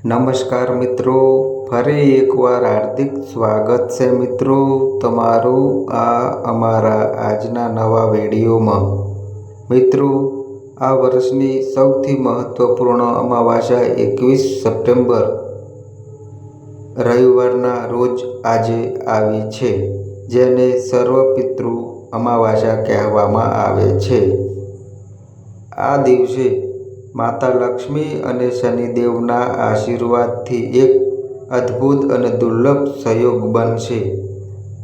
નમસ્કાર મિત્રો, ફરી એકવાર હાર્દિક સ્વાગત છે મિત્રો તમારું આ અમારા આજના નવા વિડીયોમાં. મિત્રો, આ વર્ષની સૌથી મહત્વપૂર્ણ અમાવાસ્યા એકવીસ સપ્ટેમ્બર, રવિવારના રોજ આજે આવી છે, જેને સર્વપિતૃ અમાવાસ્યા કહેવામાં આવે છે. આ દિવસે માતા લક્ષ્મી અને શનિદેવના આશીર્વાદથી એક અદ્ભુત અને દુર્લભ સંયોગ બનશે.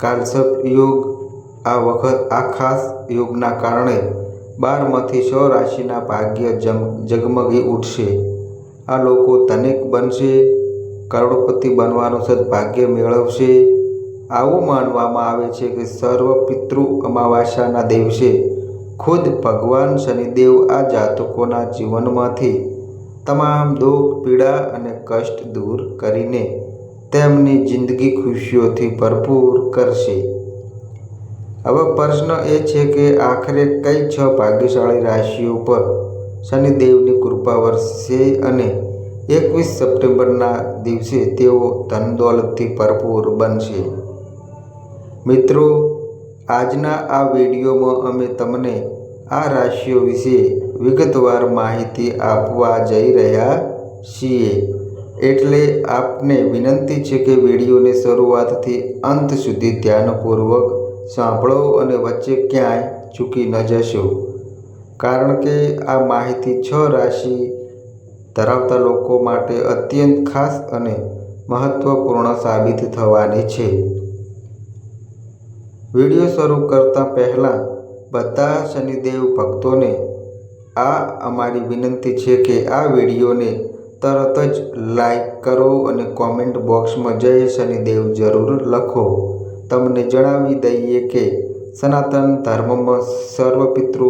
કાલસર્પ યોગ આ વખત આ ખાસ યોગના કારણે બારમાંથી છ રાશિના ભાગ્ય ઝગમગી ઉઠશે. આ લોકો ધનિક બનશે, કરોડપતિ બનવાનું સદભાગ્ય મેળવશે. આવું માનવામાં આવે છે કે સર્વ પિતૃ અમાવાસ્યાના દિવસે ખુદ ભગવાન શનિદેવ આ જાતકોના જીવનમાંથી તમામ દુઃખ, પીડા અને કષ્ટ દૂર કરીને તેમની જિંદગી ખુશીઓથી ભરપૂર કરશે. હવે પ્રશ્ન એ છે કે આખરે કઈ છ ભાગ્યશાળી રાશિઓ પર શનિદેવની કૃપા વરસશે અને એકવીસ સપ્ટેમ્બરના દિવસે તેઓ ધન દોલતથી ભરપૂર બનશે. મિત્રો આજના આ વિડીયોમાં અમે તમને આ રાશિઓ વિશે વિગતવાર માહિતી આપવા જઈ રહ્યા છીએ. એટલે આપને વિનંતી છે કે વિડીયોને શરૂઆતથી અંત સુધી ધ્યાનપૂર્વક સાંભળો અને વચ્ચે ક્યાંય ચૂકી ન જશો. કારણ કે આ માહિતી છ રાશિ ધરાવતા લોકો માટે અત્યંત ખાસ અને મહત્ત્વપૂર્ણ સાબિત થવાની છે. વીડિયો શરૂ કરતાં પહેલાં બધા શનિદેવ ભક્તોને આ અમારી વિનંતી છે કે આ વિડીયોને તરત જ લાઈક કરો અને કોમેન્ટ બોક્સમાં જય શનિદેવ જરૂર લખો. તમને જણાવી દઈએ કે સનાતન ધર્મમાં સર્વપિતૃ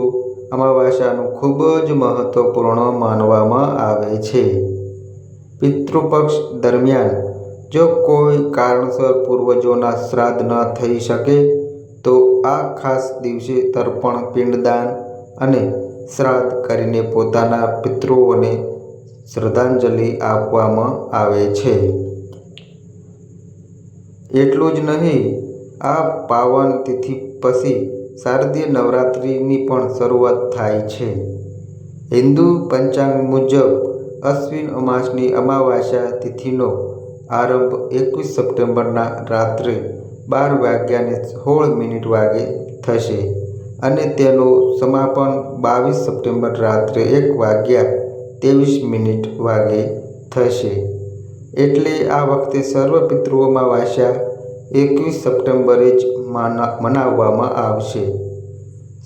અમાવાસ્યાનું ખૂબ જ મહત્વપૂર્ણ માનવામાં આવે છે. પિતૃપક્ષ દરમિયાન જો કોઈ કારણસર પૂર્વજોના શ્રાદ્ધ ન થઈ શકે તો આ ખાસ દિવસે તર્પણ, પિંડદાન અને શ્રાદ્ધ કરીને પોતાના પિતૃઓને શ્રદ્ધાંજલિ આપવામાં આવે છે. એટલું જ નહીં, આ પાવન તિથિ પછી શારદીય નવરાત્રિની પણ શરૂઆત થાય છે. હિન્દુ પંચાંગ મુજબ અશ્વિન અમાસની અમાવાસ્યા તિથિનો આરંભ એકવીસ સપ્ટેમ્બરના રાત્રે બાર વાગ્યાને સોળ મિનિટ વાગે થશે અને તેનું સમાપન બાવીસ સપ્ટેમ્બર રાત્રે એક વાગ્યા ત્રેવીસ મિનિટ વાગે થશે. એટલે આ વખતે સર્વ પિતૃઓમાં વાસ્યા એકવીસ સપ્ટેમ્બરે જ મનાવવામાં આવશે.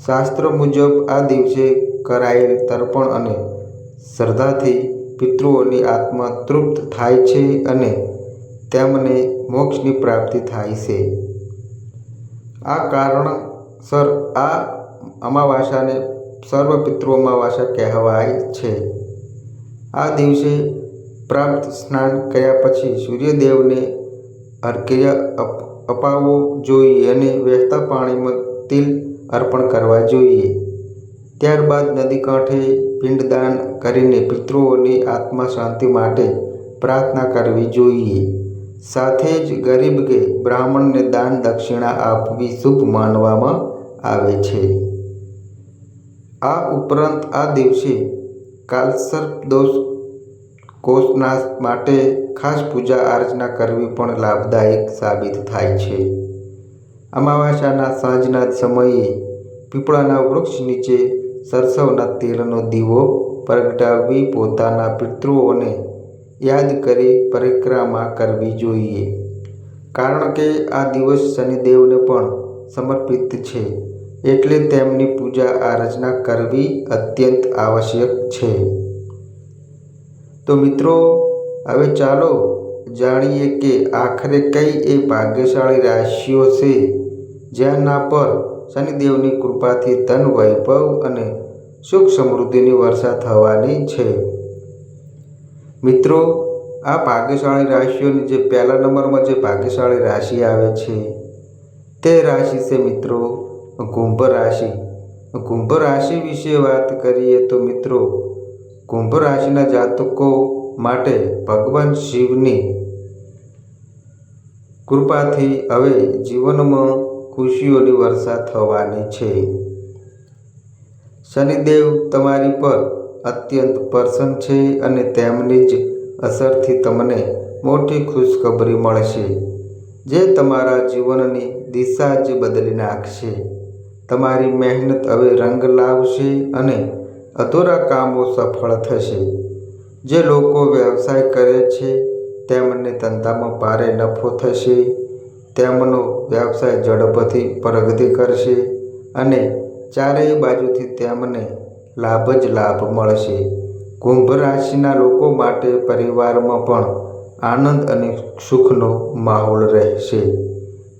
શાસ્ત્ર મુજબ આ દિવસે કરાયેલ તર્પણ અને શ્રદ્ધાથી પિતૃઓની આત્મા તૃપ્ત થાય છે અને તેમને મોક્ષની પ્રાપ્તિ થાય છે. આ કારણસર આ અમાવાસાને સર્વ પિતૃ અમાવાસ્યા કહેવાય છે. આ દિવસે પ્રાપ્ત સ્નાન કર્યા પછી સૂર્યદેવને અર્ઘ્ય અપાવવો જોઈએ અને વહેતા પાણીમાં તિલ અર્પણ કરવા જોઈએ. ત્યારબાદ નદી કાંઠે પિંડદાન કરીને પિતૃઓની આત્મા શાંતિ માટે પ્રાર્થના કરવી જોઈએ. સાથે જ ગરીબ કે બ્રાહ્મણને દાન દક્ષિણા આપવી શુભ માનવામાં આવે છે. આ ઉપરાંત આ દિવસે કાલસર્પ દોષ કોષનાશ માટે ખાસ પૂજા અર્ચના કરવી પણ લાભદાયક સાબિત થાય છે. અમાવાસ્યાના સાંજના સમયે પીપળાના વૃક્ષ નીચે સરસવના તેલનો દીવો પ્રગટાવી પોતાના પિતૃઓને યાદ કરી પરિક્રમા કરવી જોઈએ. કારણ કે આ દિવસ શનિદેવને પણ સમર્પિત છે. એટલે તેમની પૂજા આરાધના કરવી અત્યંત આવશ્યક છે. તો મિત્રો, હવે ચાલો જાણીએ કે આખરે કઈ એ ભાગ્યશાળી રાશિઓ છે, જેના પર શનિદેવની કૃપાથી ધન વૈભવ અને સુખ સમૃદ્ધિની વર્ષા થવાની છે. મિત્રો, આ ભાગ્યશાળી રાશિઓની જે પહેલા નંબરમાં જે ભાગ્યશાળી રાશિ આવે છે, તે રાશિ છે મિત્રો કુંભ રાશિ. કુંભ રાશિ વિશે વાત કરીએ તો મિત્રો, કુંભ રાશિના જાતકો માટે ભગવાન શિવની કૃપાથી હવે જીવનમાં ખુશીઓની વર્ષા થવાની છે. શનિદેવ તમારી પર અત્યંત પ્રસન્ન છે અને તેમની જ અસરથી તમને મોટી ખુશખબરી મળશે, જે તમારા જીવનની દિશા જ બદલી નાખશે. તમારી મહેનત હવે રંગ લાવશે અને અધૂરા કામો સફળ થશે. જે લોકો વ્યવસાય કરે છે, તેમને ધંધામાં ભારે નફો થશે, તેમનો વ્યવસાય ઝડપથી પ્રગતિ કરશે અને ચારેય બાજુથી તેમને લાભ જ લાભ મળશે. કુંભ રાશિના લોકો માટે પરિવારમાં પણ આનંદ અને સુખનો માહોલ રહેશે.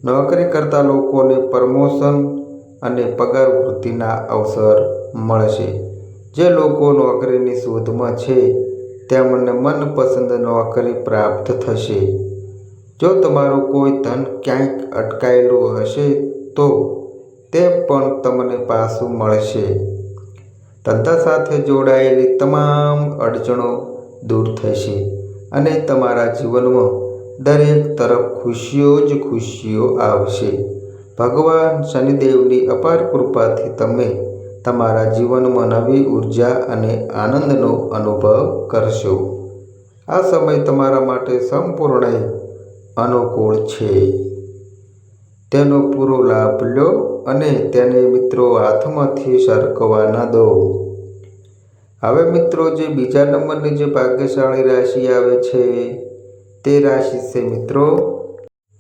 નોકરી કરતા લોકોને પ્રમોશન અને પગાર વૃદ્ધિના અવસર મળશે. જે લોકો નોકરીની શોધમાં છે, તેમને મનપસંદ નોકરી પ્રાપ્ત થશે. જો તમારું કોઈ ધન ક્યાંક અટકાયેલું હશે, તો તે પણ તમને પાછું મળશે. ધંધા સાથે જોડાયેલી તમામ અડચણો દૂર થશે અને તમારા જીવનમાં દરેક તરફ ખુશીઓ જ ખુશીઓ આવશે. ભગવાન શનિદેવની અપાર કૃપાથી તમે તમારા જીવનમાં નવી ઊર્જા અને આનંદનો અનુભવ કરશો. આ સમય તમારા માટે સંપૂર્ણ અનુકૂળ છે. તેનો પૂરો લાભ લો. અને તેને મિત્રો હાથમાંથી સરકવા ન દો. હવે મિત્રો જે બીજા નંબરની જે ભાગ્યશાળી રાશિ આવે છે, તે રાશિ છે મિત્રો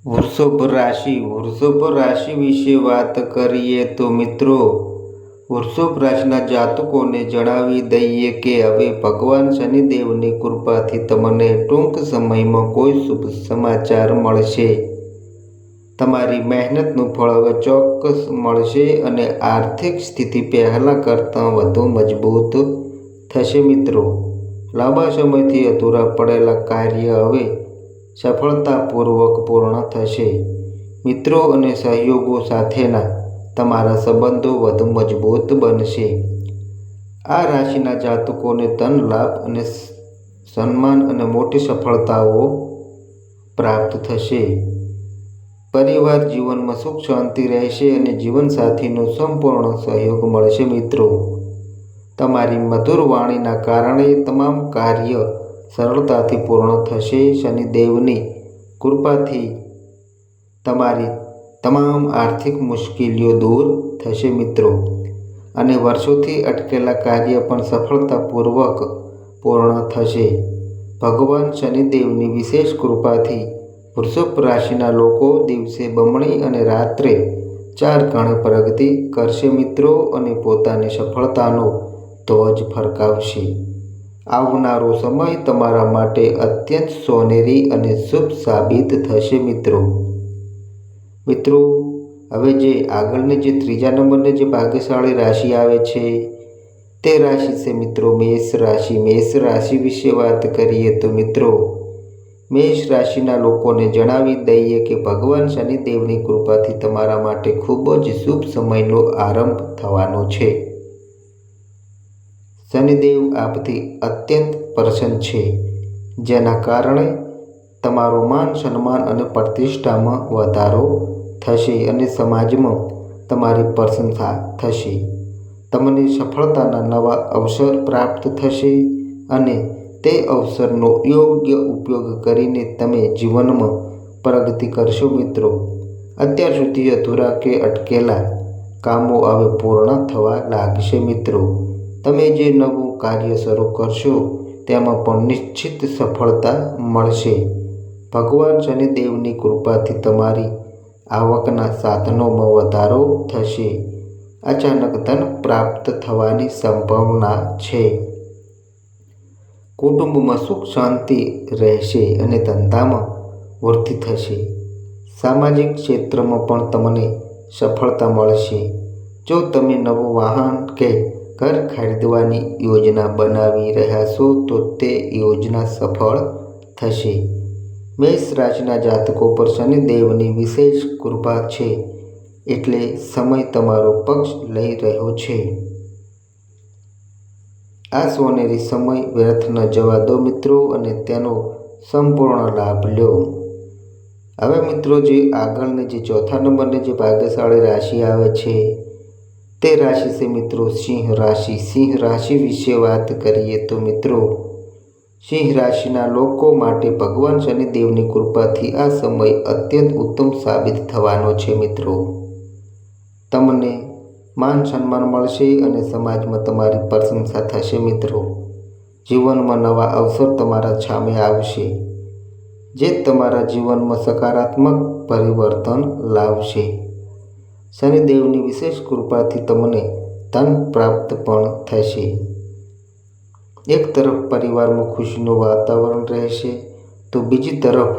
વૃષભ રાશિ. વૃષભ રાશિ વિશે વાત કરીએ તો મિત્રો વૃષભ રાશિના જાતકોને જણાવી દઈએ કે હવે ભગવાન શનિદેવની કૃપાથી તમને ટૂંક સમયમાં કોઈ શુભ સમાચાર મળશે. તમારી મહેનતનું ફળ હવે ચોક્કસ મળશે અને આર્થિક સ્થિતિ પહેલાં કરતાં વધુ મજબૂત થશે મિત્રો. લાંબા સમયથી અધૂરા પડેલા કાર્ય હવે સફળતાપૂર્વક પૂર્ણ થશે. મિત્રો અને સહયોગો સાથેના તમારા સંબંધો વધુ મજબૂત બનશે. આ રાશિના જાતકોને ધન, લાભ અને સન્માન અને મોટી સફળતાઓ પ્રાપ્ત થશે. પરિવાર જીવનમાં સુખ, શાંતિ રહેશે અને જીવનસાથીનો સંપૂર્ણ સહયોગ મળશે મિત્રો. તમારી મધુર વાણીના કારણે તમામ કાર્ય સરળતાથી પૂર્ણ થશે શનિદેવની કૃપાથી. તમારી તમામ આર્થિક મુશ્કેલીઓ દૂર થશે મિત્રો. અને વર્ષોથી અટકેલા કાર્ય પણ સફળતાપૂર્વક પૂર્ણ થશે. ભગવાન શનિદેવની વિશેષ કૃપાથી વૃષભ રાશિના લોકો દિવસે બમણી અને રાત્રે ચાર ગણે પ્રગતિ કરશે મિત્રો અને પોતાની સફળતાનો ધ્વજ ફરકાવશે. આવનારો સમય તમારા માટે અત્યંત સોનેરી અને શુભ સાબિત થશે મિત્રો. મિત્રો, હવે જે આગળની જે ત્રીજા નંબરની જે ભાગ્યશાળી રાશિ આવે છે, તે રાશિ છે મિત્રો મેષ રાશિ. મેષ રાશિ વિશે વાત કરીએ તો મિત્રો મેષ રાશિના લોકોને જણાવી દઈએ કે ભગવાન શનિદેવની કૃપાથી તમારા માટે ખૂબ જ શુભ સમયનો આરંભ થવાનો છે. શનિદેવ આપથી અત્યંત પ્રસન્ન છે, જેના કારણે તમારો માન સન્માન અને પ્રતિષ્ઠામાં વધારો થશે અને સમાજમાં તમારી પ્રશંસા થશે. તમને સફળતાના નવા અવસર પ્રાપ્ત થશે અને તે અવસરનો યોગ્ય ઉપયોગ કરીને તમે જીવનમાં પ્રગતિ કરશો મિત્રો. અત્યાર સુધી અધૂરા કે અટકેલા કામો હવે પૂર્ણ થવા લાગશે મિત્રો. તમે જે નવું કાર્ય શરૂ કરશો, તેમાં પણ નિશ્ચિત સફળતા મળશે. ભગવાન શનિદેવની કૃપાથી તમારી આવકના સાધનોમાં વધારો થશે. અચાનક ધન પ્રાપ્ત થવાની સંભાવના છે. કુટુંબમાં સુખ, શાંતિ રહેશે અને ધંધામાં વૃદ્ધિ થશે. સામાજિક ક્ષેત્રમાં પણ તમને સફળતા મળશે. જો તમે નવું વાહન કે ઘર ખરીદવાની યોજના બનાવી રહ્યા છો, તો તે યોજના સફળ થશે. મેષ રાશિના જાતકો પર શનિદેવની વિશેષ કૃપા છે. એટલે સમય તમારો પક્ષ લઈ રહ્યો છે. આ સોનેરી સમય વ્યર્થ ન જવા દો મિત્રો અને તેનો સંપૂર્ણ લાભ લો. હવે મિત્રો જે આગળની જે ચોથા નંબરની જે ભાગ્યશાળી રાશિ આવે છે, તે રાશિ છે મિત્રો સિંહ રાશિ. સિંહ રાશિ વિશે વાત કરીએ તો મિત્રો, સિંહ રાશિના લોકો માટે ભગવાન શનિદેવની કૃપાથી આ સમય અત્યંત ઉત્તમ સાબિત થવાનો છે મિત્રો. તમને માન સન્માન મળશે અને સમાજમાં તમારી પ્રશંસા થશે, મિત્રો. જીવનમાં નવા અવસર તમારા સામે આવશે, જે તમારા જીવનમાં સકારાત્મક પરિવર્તન લાવશે. શનિદેવની વિશેષ કૃપાથી તમને ધન પ્રાપ્ત પણ થશે. એક તરફ પરિવારમાં ખુશીનું વાતાવરણ રહેશે, તો બીજી તરફ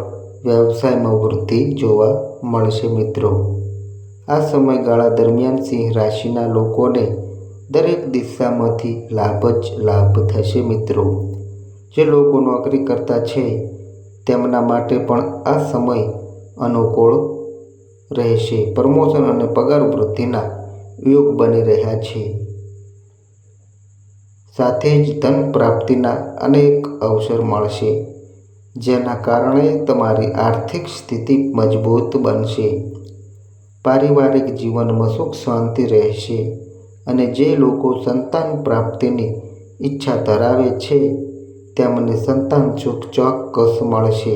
વ્યવસાયમાં વૃદ્ધિ જોવા મળશે, મિત્રો. આ સમયગાળા દરમિયાન સિંહ રાશિના લોકોને દરેક દિશામાંથી લાભ જ લાભ થશે મિત્રો. જે લોકો નોકરી કરતા છે, તેમના માટે પણ આ સમય અનુકૂળ રહેશે. પ્રમોશન અને પગાર વૃદ્ધિના યોગ બની રહ્યા છે. સાથે જ ધન પ્રાપ્તિના અનેક અવસર મળશે, જેના કારણે તમારી આર્થિક સ્થિતિ મજબૂત બનશે. પારિવારિક જીવનમાં સુખ શાંતિ રહેશે અને જે લોકો સંતાન પ્રાપ્તિની ઈચ્છા ધરાવે છે, તેમને સંતાન સુખ ચોક્કસ મળશે.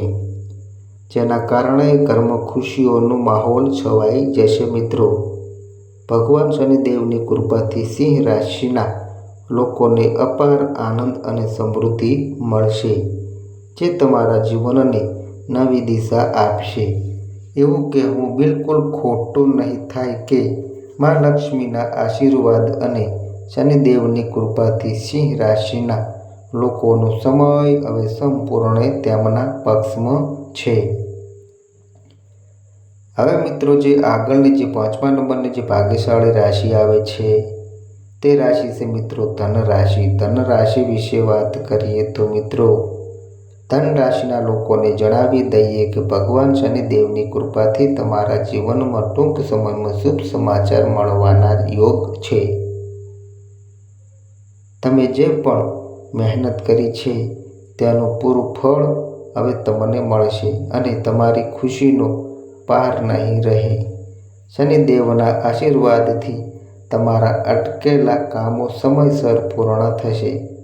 જેના કારણે ઘરમાં ખુશીઓનો માહોલ છવાઈ જશે મિત્રો. ભગવાન શનિદેવની કૃપાથી સિંહ રાશિના લોકોને અપાર આનંદ અને સમૃદ્ધિ મળશે, જે તમારા જીવનને નવી દિશા આપશે. એવું કહેવું બિલકુલ ખોટું નહીં થાય કે મા લક્ષ્મીના આશીર્વાદ અને શનિદેવની કૃપાથી સિંહ રાશિના લોકોનો સમય હવે સંપૂર્ણ તેમના પક્ષમાં છે. હવે મિત્રો જે આગળની જે પાંચમા નંબરની જે ભાગ્યશાળી રાશિ આવે છે, તે રાશિ છે મિત્રો ધન રાશિ ધન રાશિ વિશે વાત કરીએ તો મિત્રો ધન રાશિના લોકોને જણાવી દઈએ કે ભગવાન શનિદેવની કૃપાથી તમારા જીવનમાં ટૂંક સમયમાં શુભ સમાચાર મળવાના યોગ છે. તમે જે પણ મહેનત કરી છે, તેનું પૂરું ફળ હવે તમને મળશે અને તમારી ખુશીનો પાર નહીં રહે. શનિદેવના આશીર્વાદથી તમારા અટકેલા કામો સમયસર પૂર્ણ થશે.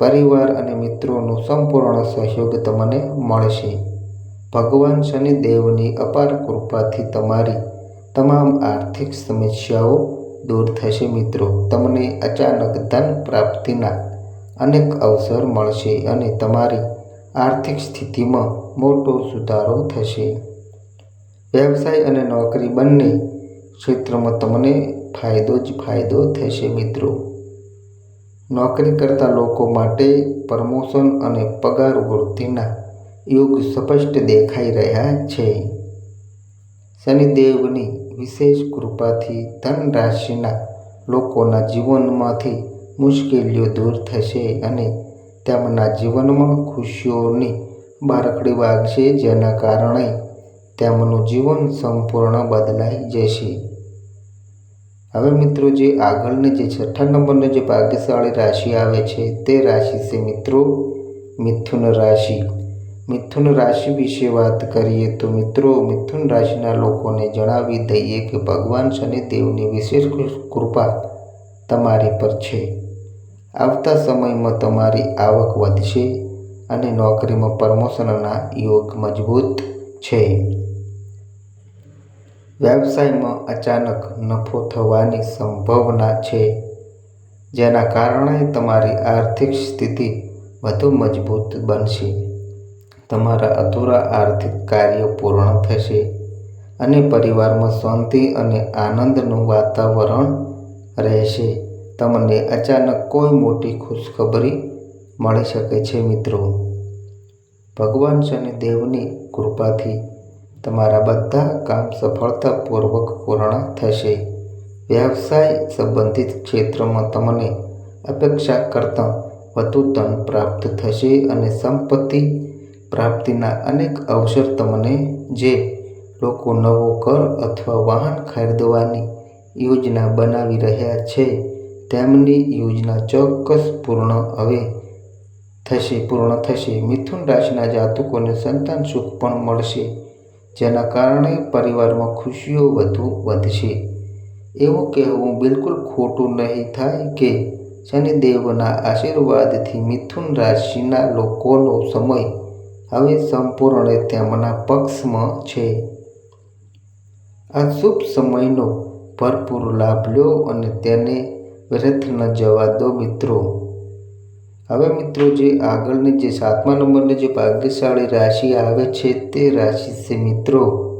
પરિવાર અને મિત્રોનો સંપૂર્ણ સહયોગ તમને મળશે. ભગવાન શનિદેવની અપાર કૃપાથી તમારી તમામ આર્થિક સમસ્યાઓ દૂર થશે મિત્રો. તમને અચાનક ધન પ્રાપ્તિના અનેક અવસર મળશે અને તમારી આર્થિક સ્થિતિમાં મોટો સુધારો થશે. વ્યવસાય અને નોકરી બંને ક્ષેત્રમાં તમને ફાયદો જ ફાયદો થશે મિત્રો. નોકરી કરતા લોકો માટે પ્રમોશન અને પગાર વૃદ્ધિના યોગ સ્પષ્ટ દેખાઈ રહ્યા છે. શનિદેવની વિશેષ કૃપાથી ધન રાશિના લોકોના જીવનમાંથી મુશ્કેલીઓ દૂર થશે અને તેમના જીવનમાં ખુશીઓની બારકડી વાગશે, જેના કારણે તેમનું જીવન સંપૂર્ણ બદલાઈ જશે. હવે મિત્રો જે આગળની જે છઠ્ઠા નંબરની જે ભાગ્યશાળી રાશિ આવે છે, તે રાશિ છે મિત્રો મિથુન રાશિ. મિથુન રાશિ વિશે વાત કરીએ તો મિત્રો મિથુન રાશિના લોકોને જણાવી દઈએ કે ભગવાન શનિદેવની વિશેષ કૃપા તમારી પર છે. આવતા સમયમાં તમારી આવક વધશે અને નોકરીમાં પ્રમોશનના યોગ મજબૂત છે. વ્યવસાયમાં અચાનક નફો થવાની સંભાવના છે, જેના કારણે તમારી આર્થિક સ્થિતિ વધુ મજબૂત બનશે. તમારા અધૂરા આર્થિક કાર્યો પૂર્ણ થશે અને પરિવારમાં શાંતિ અને આનંદનું વાતાવરણ રહેશે. તમને અચાનક કોઈ મોટી ખુશખબરી મળી શકે છે મિત્રો. ભગવાન શનિદેવની કૃપાથી તમારા બધા કામ સફળતાપૂર્વક પૂર્ણ થશે. વ્યવસાય સંબંધિત ક્ષેત્રમાં તમને અપેક્ષા કરતાં વધુ ધન પ્રાપ્ત થશે અને સંપત્તિ પ્રાપ્તિના અનેક અવસર તમને જે લોકો નવો ઘર અથવા વાહન ખરીદવાની યોજના બનાવી રહ્યા છે, તેમની યોજના ચોક્કસ પૂર્ણ હવે થશે, પૂર્ણ થશે. મિથુન રાશિના જાતકોને સંતાન સુખ પણ મળશે. જેના કારણે પરિવારમાં ખુશીઓ વધુ વધશે. એવું કહેવું બિલકુલ ખોટું નહીં થાય કે શનિદેવના આશીર્વાદથી મિથુન રાશિના લોકોનો સમય હવે સંપૂર્ણ તેમના પક્ષમાં છે. આ શુભ સમયનો ભરપૂર લાભ લો અને તેને વ્યર્થ ન જવા દો મિત્રો. હવે મિત્રો જે આગળની જે સાતમા નંબરની જે ભાગ્યશાળી રાશિ આવે છે તે રાશિ છે મિત્રો.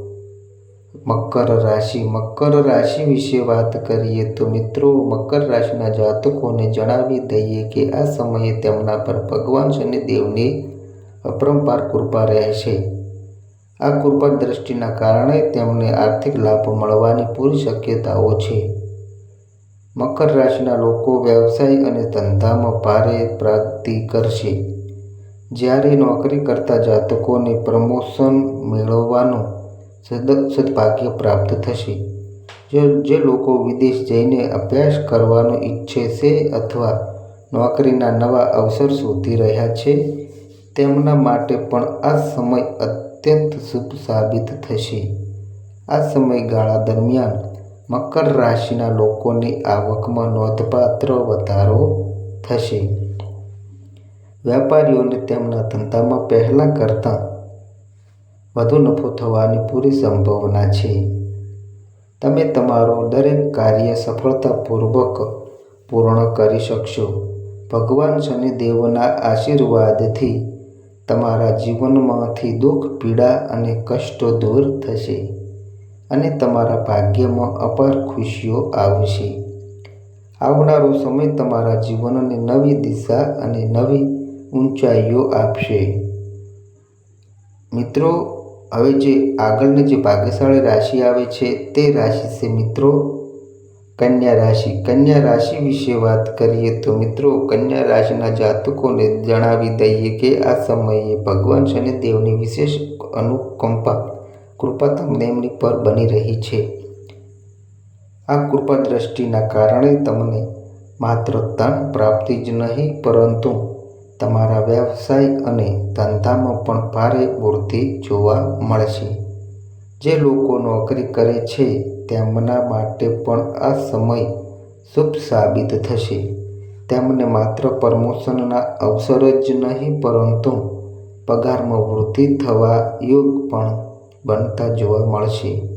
મકર રાશિ. મકર રાશિ વિશે વાત કરીએ તો મિત્રો મકર રાશિના જાતકોને જણાવી દઈએ કે આ સમયે તેમના પર ભગવાન શનિદેવની અપરંપાર કૃપા રહેશે. આ કૃપા દ્રષ્ટિના કારણે તેમને આર્થિક લાભ મળવાની પૂરી શક્યતાઓ છે. મકર રાશિના લોકો વ્યવસાય અને ધંધામાં ભારે પ્રાપ્તિ કરશે. જ્યારે નોકરી કરતા જાતકોને પ્રમોશન મેળવવાનું સદભાગ્ય પ્રાપ્ત થશે. જે લોકો વિદેશ જઈને અભ્યાસ કરવાનો ઈચ્છે છે અથવા નોકરીના નવા અવસર શોધી રહ્યા છે, તેમના માટે પણ આ સમય અત્યંત શુભ સાબિત થશે. આ સમયગાળા દરમિયાન મકર રાશિના લોકોની આવકમાં નોંધપાત્ર વધારો થશે. વેપારીઓને તેમના ધંધામાં પહેલાં કરતાં વધુ નફો થવાની પૂરી સંભાવના છે. તમે તમારો દરેક કાર્ય સફળતાપૂર્વક પૂર્ણ કરી શકશો. ભગવાન શનિદેવના આશીર્વાદથી તમારા જીવનમાંથી દુઃખ, પીડા અને કષ્ટો દૂર થશે. અને તમારા ભાગ્યમાં અપાર ખુશીઓ આવશે. આવનારો સમય તમારા જીવનને નવી દિશા અને નવી ઊંચાઈઓ આપશે. મિત્રો, હવે જે આગળની જે ભાગ્યશાળી રાશિ આવે છે તે રાશિ છે મિત્રો કન્યા રાશિ. કન્યા રાશિ વિશે વાત કરીએ તો મિત્રો કન્યા રાશિના જાતકોને જણાવી દઈએ કે આ સમયે ભગવાન શનિદેવની વિશેષ અનુકંપા કૃપા તમને એમની પર બની રહી છે. આ કૃપા દ્રષ્ટિના કારણે તમને માત્ર ધન પ્રાપ્તિ જ નહીં, પરંતુ તમારા વ્યવસાય અને ધંધામાં પણ ભારે વૃદ્ધિ જોવા મળશે. જે લોકો નોકરી કરે છે, તેમના માટે પણ આ સમય શુભ સાબિત થશે. તેમને માત્ર પ્રમોશનના અવસર જ નહીં, પરંતુ પગારમાં વૃદ્ધિ થવા યોગ પણ બનતા જોવા મળશે.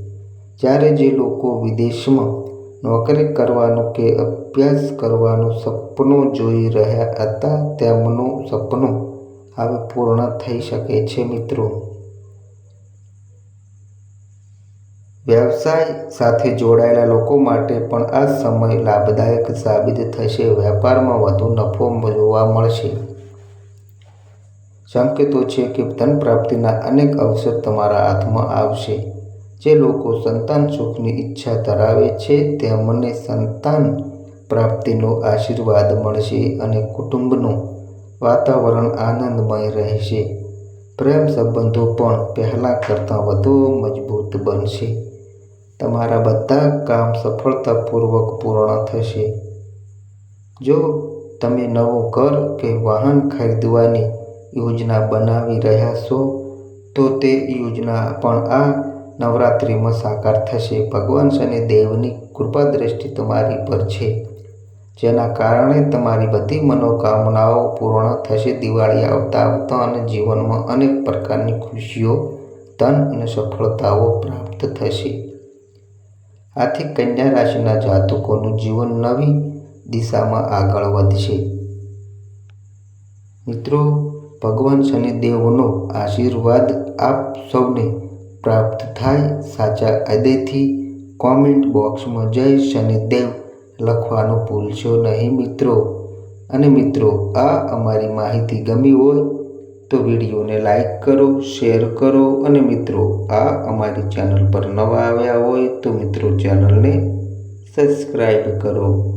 જ્યારે જે લોકો વિદેશમાં નોકરી કરવાનું કે અભ્યાસ કરવાનું સપનું જોઈ રહ્યા હતા, તેમનું સપનું હવે પૂર્ણ થઈ શકે છે મિત્રો. વ્યવસાય સાથે જોડાયેલા લોકો માટે પણ આ સમય લાભદાયક સાબિત થશે. વેપારમાં વધુ નફો જોવા મળશે. સંકેતો છે કે ધન પ્રાપ્તિના અનેક અવસર તમારા હાથમાં આવશે. જે લોકો સંતાન સુખની ઈચ્છા ધરાવે છે તેમને સંતાન પ્રાપ્તિનો આશીર્વાદ મળશે અને કુટુંબનું વાતાવરણ આનંદમય રહેશે. પ્રેમ સંબંધો પણ પહેલાં કરતાં વધુ મજબૂત બનશે. તમારા બધા કામ સફળતાપૂર્વક પૂર્ણ થશે. જો તમે નવું ઘર કે વાહન ખરીદવાની યોજના બનાવી રહ્યા છો, તો તે યોજના પણ આ નવરાત્રિમાં સાકાર થશે. ભગવાન શનિદેવની કૃપા દ્રષ્ટિ તમારી પર છે. જેના કારણે તમારી બધી મનોકામનાઓ પૂર્ણ થશે. દિવાળી આવતા આવતા અને જીવનમાં અનેક પ્રકારની ખુશીઓ, ધન અને સફળતાઓ પ્રાપ્ત થશે. આથી કન્યા રાશિના જાતકોનું જીવન નવી દિશામાં આગળ વધશે. મિત્રો ભગવાન શનિદેવનો આશીર્વાદ આપ સૌને પ્રાપ્ત થાય સાચા હૃદયથી કોમેન્ટ બોક્સમાં જય શનિદેવ લખવાનું ભૂલશો નહીં મિત્રો. અને મિત્રો, આ અમારી માહિતી ગમી હોય તો વિડીયોને લાઈક કરો, શેર કરો અને મિત્રો, આ અમારી ચેનલ પર નવા આવ્યા હોય તો મિત્રો ચેનલને સબસ્ક્રાઈબ કરો.